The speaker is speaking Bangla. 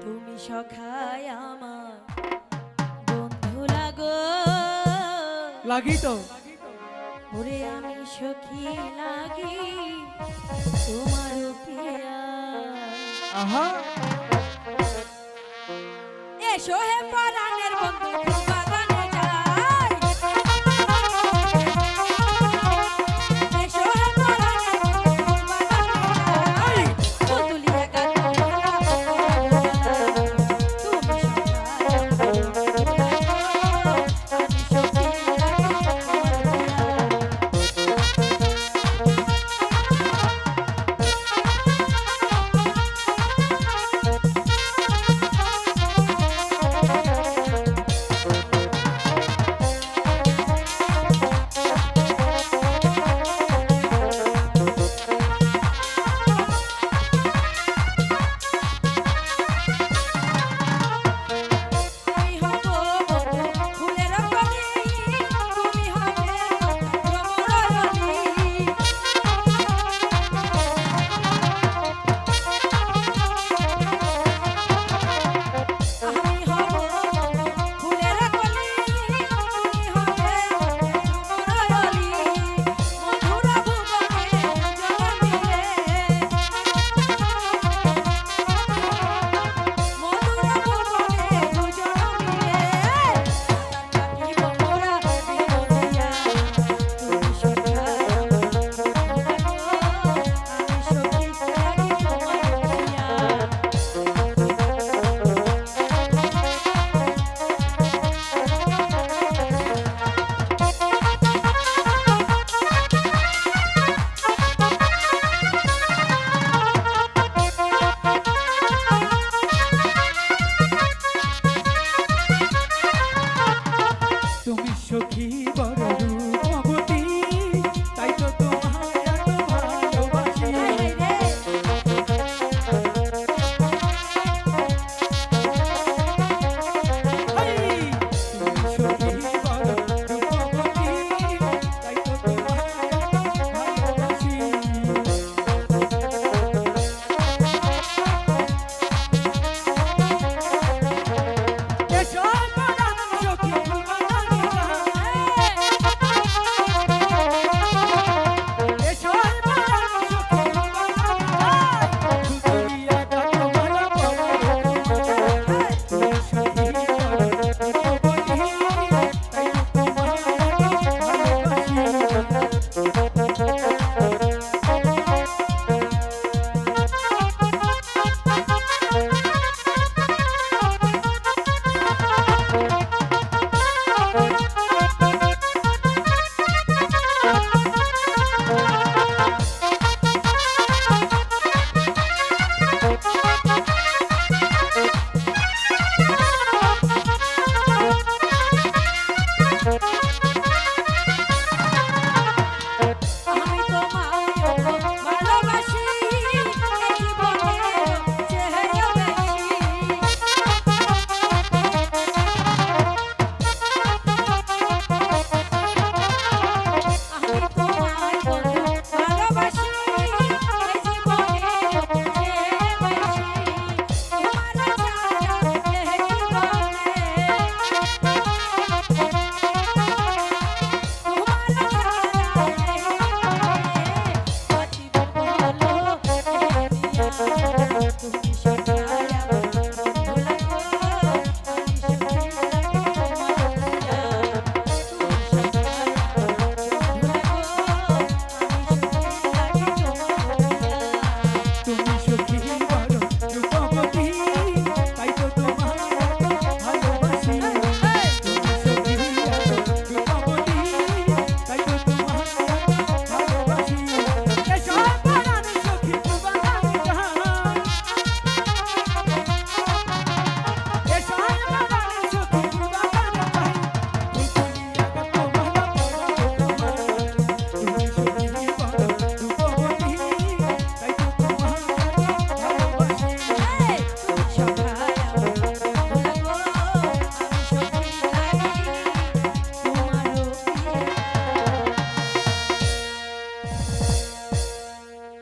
তুমি সখায় আমার বন্ধু লাগো। লাগি তো। ওরে আমি সখী লাগি তোমার আহা। এসো হে পরাণের বন্ধু।